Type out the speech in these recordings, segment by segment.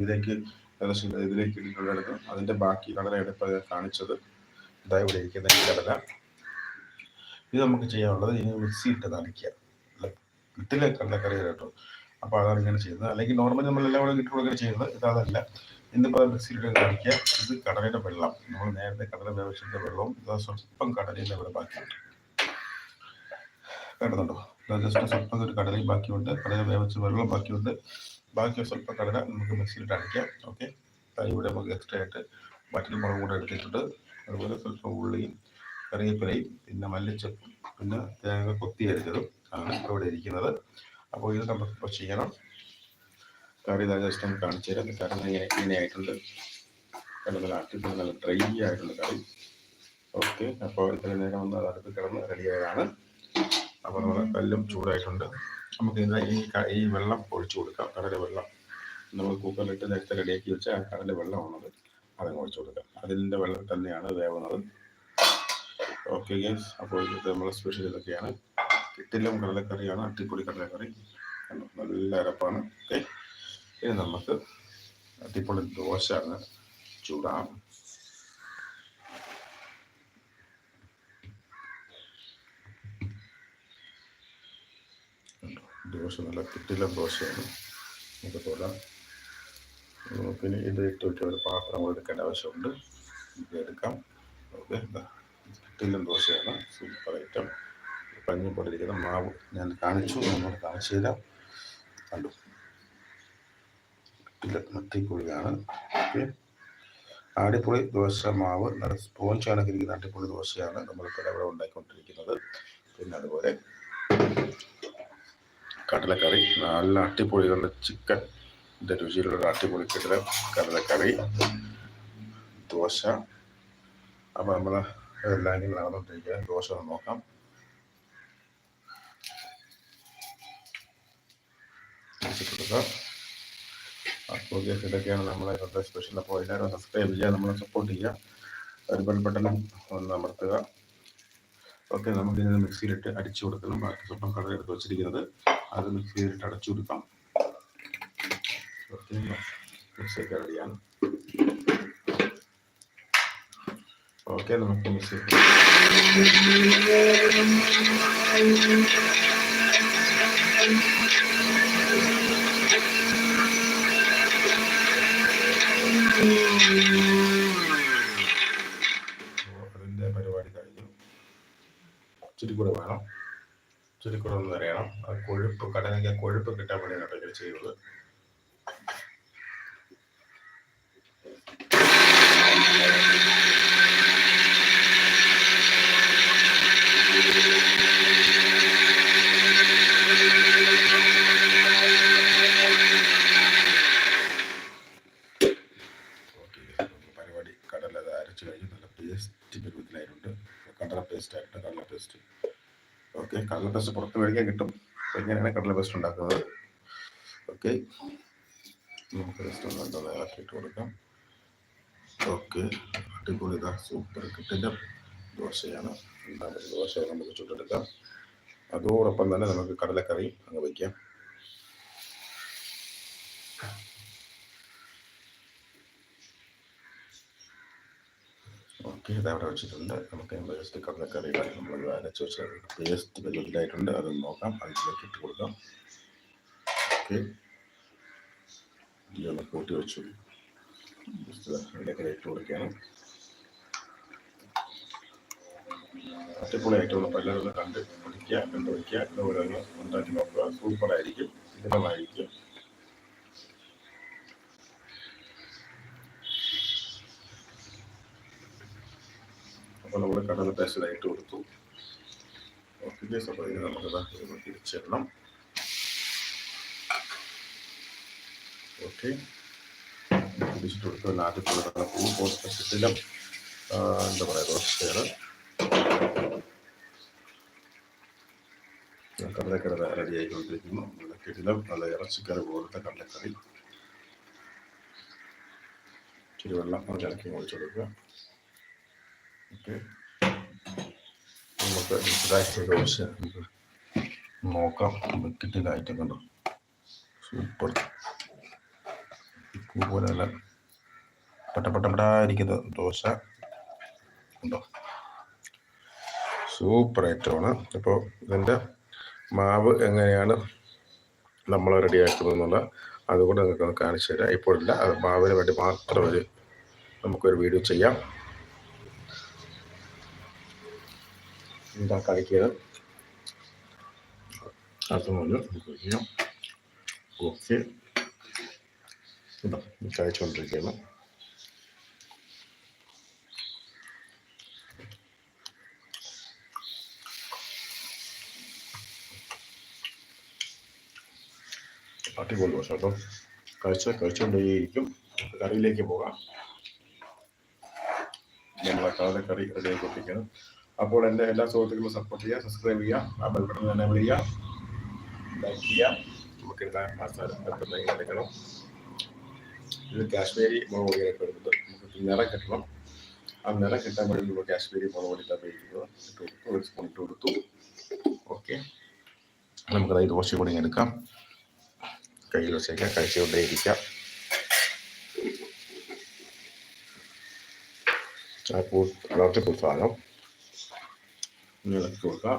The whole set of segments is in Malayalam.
ഇതിലേക്ക് ഇതിലേക്ക് ഇട്ടിട്ടുള്ളത് അതിന്റെ ബാക്കി കടലയാണ് ഇപ്പോൾ കാണിച്ചത് ഇതായി ഇരിക്കുന്ന ഈ ഇത് നമുക്ക് ചെയ്യാനുള്ളത് ഇനി മിക്സി ഇട്ട് നനയ്ക്കുക. ഇട്ടില്ല കടലക്കറി കേട്ടോ? അപ്പോൾ അതാണ് ഇങ്ങനെ ചെയ്യുന്നത്. അല്ലെങ്കിൽ നോർമലി നമ്മൾ എല്ലാം കൂടെ ഇട്ട് കൊടുക്കുക ചെയ്യുന്നത്. ഇതല്ല ഇന്നിപ്പോൾ മിക്സിയിലിട്ട് കാണിക്കുക. ഇത് കടലയുടെ വെള്ളം. നമ്മൾ നേരത്തെ കടല വേവിച്ചിട്ട് വെള്ളവും ഇത് സ്വല്പം കടലയുടെ ഇവിടെ ബാക്കിയുണ്ട്. കേട്ടുന്നുണ്ടോ ജസ്റ്റ് സ്വല്പം ഒരു കടലയും ബാക്കിയുണ്ട്. കടല വേവിച്ച വെള്ളം ബാക്കിയുണ്ട്. ബാക്കി സ്വല്പം കടല നമുക്ക് മിക്സിയിലിട്ട് അടിക്കാം ഓക്കെ. ഇവിടെ നമുക്ക് എക്സ്ട്രാ ആയിട്ട് വറ്റൽ മുളക് കൂടെ എടുത്തിട്ടുണ്ട്. അതുപോലെ സ്വല്പം ഉള്ളിയും കറിവേപ്പിലയും പിന്നെ മല്ലിച്ചപ്പും പിന്നെ തേങ്ങ കൊത്തി അരിച്ചതും ആണ് ഇവിടെ ഇരിക്കുന്നത്. അപ്പോൾ ഇത് നമുക്ക് ഇപ്പോൾ ചെയ്യണം. കറി ജസ്റ്റ് നമുക്ക് കാണിച്ചു തരാം. കറി ഇങ്ങനെ ഇങ്ങനെ ആയിട്ടുണ്ട്. കിടന്ന് അട്ടിപ്പോൾ നല്ല ഡ്രൈ ആയിട്ടുണ്ട് കറി. ഓക്കെ. അപ്പോൾ ഇത്ര നേരം ഒന്ന് അടുത്ത് കിടന്ന് റെഡിയായതാണ് അപ്പോൾ നമ്മുടെ കല്ലും ചൂടായിട്ടുണ്ട്. നമുക്ക് ഇതിന് ഈ ഈ വെള്ളം ഒഴിച്ചു കൊടുക്കാം. കടല വെള്ളം. നമ്മൾ കുക്കറിലിട്ട് നേരത്തെ റെഡിയാക്കി വെച്ച ആ കടല വെള്ളമാണത് അതങ്ങ് ഒഴിച്ചു കൊടുക്കാം അതിന്റെ വെള്ളം തന്നെയാണ് വേവുന്നത്. ഓക്കെ ഗെയിംസ് അപ്പോൾ ഇത് നമ്മളെ സ്പെഷ്യൽ ഇതൊക്കെയാണ്. കിട്ടിലും കടലക്കറിയാണ് അട്ടിപ്പൊളി കടലക്കറി. നല്ല അരപ്പാണ്. ഓക്കെ ഇനി നമുക്ക് അട്ടിപ്പൊളി ദോശ അങ്ങ് ചൂടാം കണ്ടോ, ദോശ നല്ല കിട്ടിലം ദോശയാണ്. അതുപോലെ പിന്നെ ഇത് ഇട്ട് വെച്ച ഒരു പാത്രം കൂടെ എടുക്കേണ്ട ആവശ്യമുണ്ട്. ഇത് എടുക്കാം. ഓക്കെ കിട്ടിലും ദോശയാണ്. സൂപ്പർ ഐറ്റം പഞ്ഞി പോലെ ഇരിക്കുന്ന മാവ്. ഞാൻ കാണിച്ചു നമ്മൾ കാണിച്ചു തരാം. കണ്ടു. കിട്ടില്ല മത്തിക്കുഴിയാണ്. ഓക്കെ. ആടിപ്പൊളി ദോശ മാവ്. നല്ല സ്പോഞ്ച് കണക്കിരിക്കുന്ന അടിപൊളി ദോശയാണ്. നമ്മളിപ്പോൾ ഇവിടെ ഉണ്ടാക്കിക്കൊണ്ടിരിക്കുന്നത് പിന്നെ അതുപോലെ കടലക്കറി. നല്ല അടിപൊളി നല്ല ചിക്കൻ രുചിയിലുള്ള അട്ടിപ്പൊളി കിടല കടലക്കറി ദോശ. അപ്പോൾ നമ്മൾ എല്ലാം ഇങ്ങനെ നടന്നുകൊണ്ടിരിക്കുക ദോശ നോക്കാം. വെച്ചിട്ട് കൊടുക്കാം അപ്പോൾ ഇതൊക്കെയാണ് നമ്മളെ ഇന്നത്തെ സ്പെഷ്യൽ അപ്പോൾ എല്ലാവരും സബ്സ്ക്രൈബ് ചെയ്യുക നമ്മളെ സപ്പോർട്ട് ചെയ്യുക. ഒരു ബെൽ ബട്ടണും ഒന്ന് അമർത്തുക. ഓക്കെ നമുക്ക് ഇതിനെ മിക്സിയിലിട്ട് അടിച്ചു കൊടുക്കണം. ബാക്കി സ്വപ്നം കടല എടുത്ത് വെച്ചിരിക്കുന്നത്. അത് മിക്സിയിലിട്ട് അടച്ചു കൊടുക്കാം. മിക്സിയൊക്കെ റെഡിയാണ് ഓക്കെ നമുക്ക് മിക്സി അതിന്റെ കൂടെ വേണം. ഒന്ന് അറിയണം. ആ കൊഴുപ്പ് കടലയ്ക്ക് കൊഴുപ്പ് കിട്ടാൻ വേണ്ടിയാണ് കേട്ടോ ചെയ്യുന്നത്. പരിപാടി കടല അരച്ച് കഴിഞ്ഞ്. നല്ല പേസ്റ്റ് പരുവത്തിലായിട്ടുണ്ട് കടല പേസ്റ്റ് ആയിട്ട് കടല പേസ്റ്റ് ഓക്കെ കടല പേസ്റ്റ് പുറത്ത് മേടിക്കാൻ കിട്ടും. എങ്ങനെയാണ് കടല പേസ്റ്റ് ഉണ്ടാക്കുന്നത്. ഓക്കെ. നമുക്ക് ജസ്റ്റ് ഒന്ന് എന്താ ഇളക്കിയിട്ട് കൊടുക്കാം. ഓക്കെ. അടിപൊളി ഇതാ സൂപ്പർ കിട്ടില്ല. ദോശയാണ്. എന്താ ദോശ നമുക്ക് ചുട്ടെടുക്കാം. അതോടൊപ്പം തന്നെ നമുക്ക് കടലക്കറി അങ്ങ് വയ്ക്കാം. ഓക്കെ ഇത് അവിടെ വെച്ചിട്ടുണ്ട്. നമുക്ക് നമ്മൾ ജസ്റ്റ് അറിയാം നമ്മൾ അരച്ച് വെച്ച പേസ്റ്റ് വലുതായിട്ടുണ്ട് അതൊന്ന് നോക്കാം. അതിലേക്ക് ഇട്ട് കൊടുക്കാം. ഓക്കെ. ഇതൊന്ന് കൂട്ടി വെച്ചു. അതിലേക്ക് ഇട്ട് കൊടുക്കുകയാണ്. അടിപൊളിയായിട്ടുള്ള പലരും കണ്ട് പഠിക്കുക കണ്ടുപിടിക്കുക. വയ്ക്കുക ഇതുപോലെ ഒന്ന് ഉണ്ടാക്കി നോക്കുക. സൂപ്പറായിരിക്കും. ഇതിനമായിരിക്കും അപ്പോൾ നമ്മൾ കടന്ന് പേസ്റ്റ് ഇട്ട് കൊടുത്തു. ഓക്കെ അപ്പോൾ ഇത് നമുക്ക് തിരിച്ചിടണം ഓക്കെ തിരിച്ചിട്ട് കൊടുത്തു ആദ്യത്തെ പൂ പോസ്റ്റിലും എന്താ പറയുക റോസ്റ്റുകൾ കടലക്കറി റെഡി ആയിക്കൊണ്ടിരിക്കുന്നു. നല്ല ഇറച്ചിക്കറി പോലത്തെ കടലക്കറി. ചുരുവെള്ളം വെള്ളം ഇറക്കി ഒഴിച്ചു കൊടുക്കുക. നമുക്ക് ഇതായിട്ട് ദോശ നോക്കാം. കിട്ടിലായിട്ട് കണ്ടോ? സൂപ്പർ പൂ പോലെയല്ല പട്ടപ്പെട്ടപ്പെടാതിരിക്കുന്ന ദോശ. ഉണ്ടോ? സൂപ്പർ ഐറ്റമാണ് അപ്പോൾ ഇതിന്റെ മാവ് എങ്ങനെയാണ് നമ്മൾ റെഡിയാക്കുന്നത് എന്നുള്ള അതുകൊണ്ട് നിങ്ങൾക്ക് കാണിച്ചു തരാം ഇപ്പോഴില്ല. അത് മാവിന് വേണ്ടി മാത്രം ഒരു നമുക്കൊരു വീഡിയോ ചെയ്യാം. എന്താ കളിക്കുന്നത് അതുപോലെ ചെയ്യാം. ഓക്കെ ഇതാ കഴിച്ചുകൊണ്ടിരിക്കുകയാണ് അടിപൊളി ദോശ കേട്ടോ. കഴിച്ച് കഴിച്ചുകൊണ്ടേയിരിക്കും കറിയിലേക്ക് പോകാം. ഞങ്ങളെ കളർ കറി റെഡിയാക്കി ഒട്ടിക്കണം അപ്പോൾ എന്റെ എല്ലാ സുഹൃത്തുക്കളും സപ്പോർട്ട് ചെയ്യുക സബ്സ്ക്രൈബ് ചെയ്യുക ആ ബെൽ ബട്ടൺ തന്നെ ലൈക്ക് ചെയ്യുക. നമുക്ക് എടുക്കണം ഇത് കാശ്മീരി മുളക് പൊടിയൊക്കെ എടുത്തിട്ട് നമുക്ക് നിറം കിട്ടണം. ആ നിറം കിട്ടാൻ വേണ്ടി നമ്മൾ കാശ്മീരി മുളക് പൊടി ഉപയോഗിക്കുന്നത്. ഇട്ട് കൊടുത്തു ഒരു സ്പൂൺ ഇട്ട് കൊടുത്തു. ഓക്കെ നമുക്കത് ദോശ കൂടി എടുക്കാം. കയ്യിൽ വെച്ചേക്കാം കഴിച്ചുകൊണ്ടേ ഇരിക്കാം ആ പൂ വളർത്തി പൂ സാധനം ഇനി ഇളക്കി കൊടുക്കാം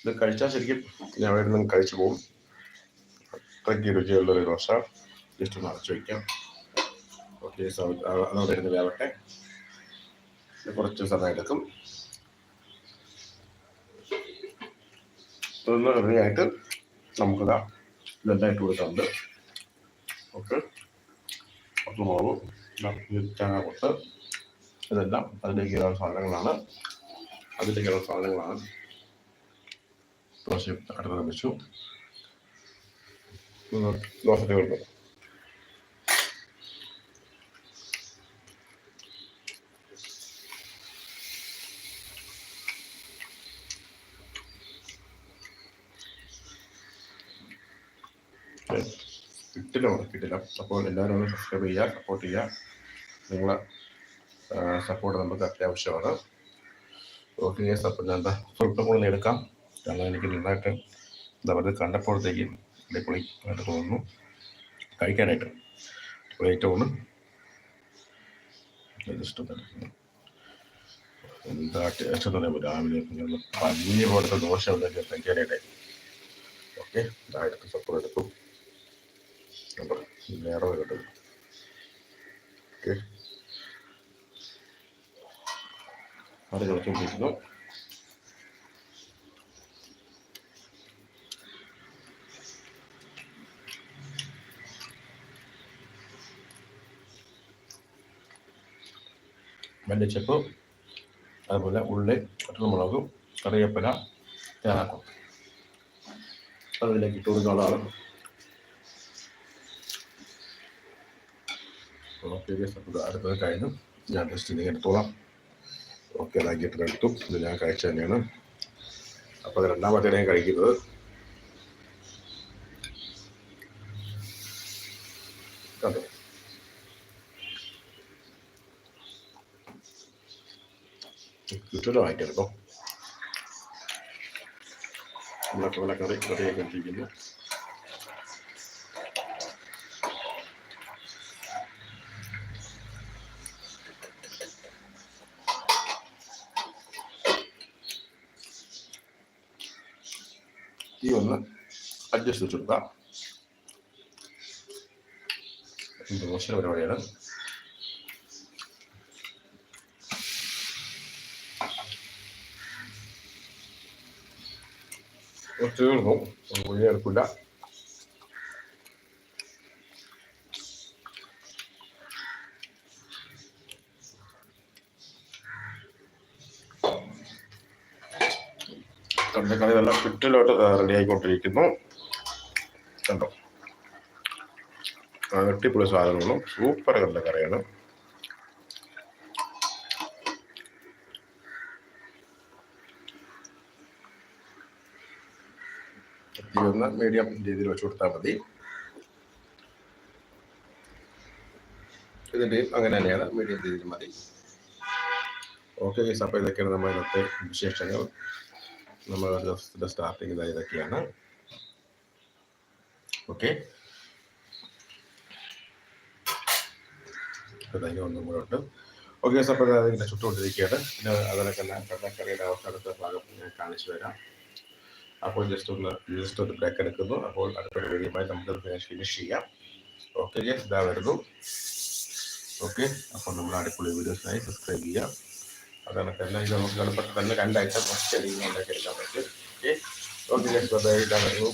ഇത് കഴിച്ചാൽ ശരിക്കും ഞാൻ അവിടെ കഴിച്ചു പോകും. അത്രയ്ക്ക് രുചിയുള്ളൊരു ദോശ. ജസ്റ്റ് ഒന്ന് അടച്ചു വയ്ക്കാം ഓക്കെ അതോടെ ഇരുന്ന് വേവട്ടെ. കുറച്ച് സമയം എടുക്കും. ഇതൊന്ന് റെഡിയായിട്ട് നമുക്കിതാ ഇതെല്ലാം ഇട്ട് കൊടുക്കാറുണ്ട് ഓക്കെ കുറച്ച് മുളക് ഇതാ ഇത് തേങ്ങ കൊത്ത് ഇതെല്ലാം അതിലേക്കുള്ള സാധനങ്ങളാണ്. അതിലേക്കുള്ള സാധനങ്ങളാണ്. ദോശ അടുത്ത് വെച്ചു. ദോശ തീർന്നു. കിട്ടില്ല കിട്ടില്ല അപ്പോൾ എല്ലാവരും ഒന്ന് സബ്സ്ക്രൈബ് ചെയ്യുക സപ്പോർട്ട് ചെയ്യുക. നിങ്ങളെ സപ്പോർട്ട് നമുക്ക് അത്യാവശ്യമാണ്. ഓക്കെ സപ്പോർട്ട് ഞാൻ എന്താ സ്വല്പം കൂടെ എടുക്കാം. കാരണം എനിക്ക് നന്നായിട്ട് എന്താ പറയുക കണ്ടപ്പോഴത്തേക്ക് അടിപൊളി ആയിട്ട് തോന്നുന്നു. കഴിക്കാനായിട്ട് ജസ്റ്റ് ഒന്ന് എടുക്കുന്നു. എന്താ ടേസ്റ്റ് എന്ന് പറയുമ്പോൾ രാവിലെ പഞ്ഞി പോലത്തെ ദോശ ഉണ്ടാക്കി കഴിക്കാനായിട്ടായിരുന്നു ഓക്കെ ഇതായിട്ട് സപ്പോർട്ട് എടുത്തു. കണ്ടോ വേറെ വരട്ടെ ഓക്കെ അത് കളിച്ചുകൊണ്ടിരിക്കുന്നു മല്ലിച്ചപ്പ് അതുപോലെ ഉള്ളി പച്ചമുളക് കറിവേപ്പില തയ്യാറാക്കും അതിലേക്ക് ഇട്ട് കൊടുക്കാനുള്ളതാണ് ഓക്കെ അടുത്തത് കഴിഞ്ഞു ഞാൻ ടെസ്റ്റ് ചെയ്ത് എടുത്തോളാം ഓക്കെ അതാക്കിയിട്ട് എടുത്തു ഇത് ഞാൻ കഴിച്ച തന്നെയാണ് അപ്പോൾ അത് രണ്ടാമത്തെ ഞാൻ കഴിക്കുന്നത് കണ്ടോ ചുറ്റിലും ആയിട്ടെടുക്കും നമ്മളൊക്കെ കറി കറിയൊക്കെ ഇട്ടിരിക്കുന്നു ഈ ഒന്ന് അഡ്ജസ്റ്റ് വെച്ചെടുക്കാം ദോശയുടെ പരിപാടിയാണ്? തീർന്നു ഒന്നും എടുക്കില്ല തൊണ്ടക്കറി നല്ല ഫിറ്റിലോട്ട് റെഡി ആയിക്കൊണ്ടിരിക്കുന്നു. കണ്ടോ? അടിപൊളി സാധനങ്ങളും സൂപ്പർ കണ്ടക്കറിയാണ് കറിയാണ്. മീഡിയം രീതിയിൽ വെച്ച് കൊടുത്താൽ മതി. ഇതിന്റെയും അങ്ങനെ തന്നെയാണ് മീഡിയം രീതിയിൽ മതി. ഓക്കെ അപ്പോൾ ഇതൊക്കെയാണ് നമ്മുടെ ഇന്നത്തെ വിശേഷങ്ങൾ. നമ്മൾ ജസ്റ്റ് സ്റ്റാർട്ടിങ് ഇതാ ഇതൊക്കെയാണ്. ഓക്കെ ഒന്നും കൂടെ ഉണ്ട്. ഓക്കെ അപ്പോൾ അതിങ്ങനെ ചുട്ടുകൊണ്ടിരിക്കുകയാണ്. പിന്നെ അതിനൊക്കെ കടലക്കറിയുടെ അവസാനത്തെ ഭാഗം ഞാൻ കാണിച്ചു തരാം. അപ്പോൾ ജസ്റ്റ് ഒന്ന് ജസ്റ്റ് ഒന്ന് ബ്രേക്ക് എടുക്കുന്നു. അപ്പോൾ അടുത്ത വീഡിയോയുമായി നമുക്ക് ഫിനിഷ് ചെയ്യാം. ഓക്കെ ഇതാ വരുന്നു. ഓക്കെ അപ്പോൾ നമ്മൾ അടിപൊളി വീഡിയോസിനായി സബ്സ്ക്രൈബ് ചെയ്യാം. അതാണ് എല്ലാം ഇത് നമുക്ക് എളുപ്പത്തിൽ തന്നെ രണ്ട് ഐറ്റം ഒറ്റ രീതിയിൽ എടുക്കാൻ പറ്റും. ഓക്കെ ഓക്കെ ബൈ വരുന്നു.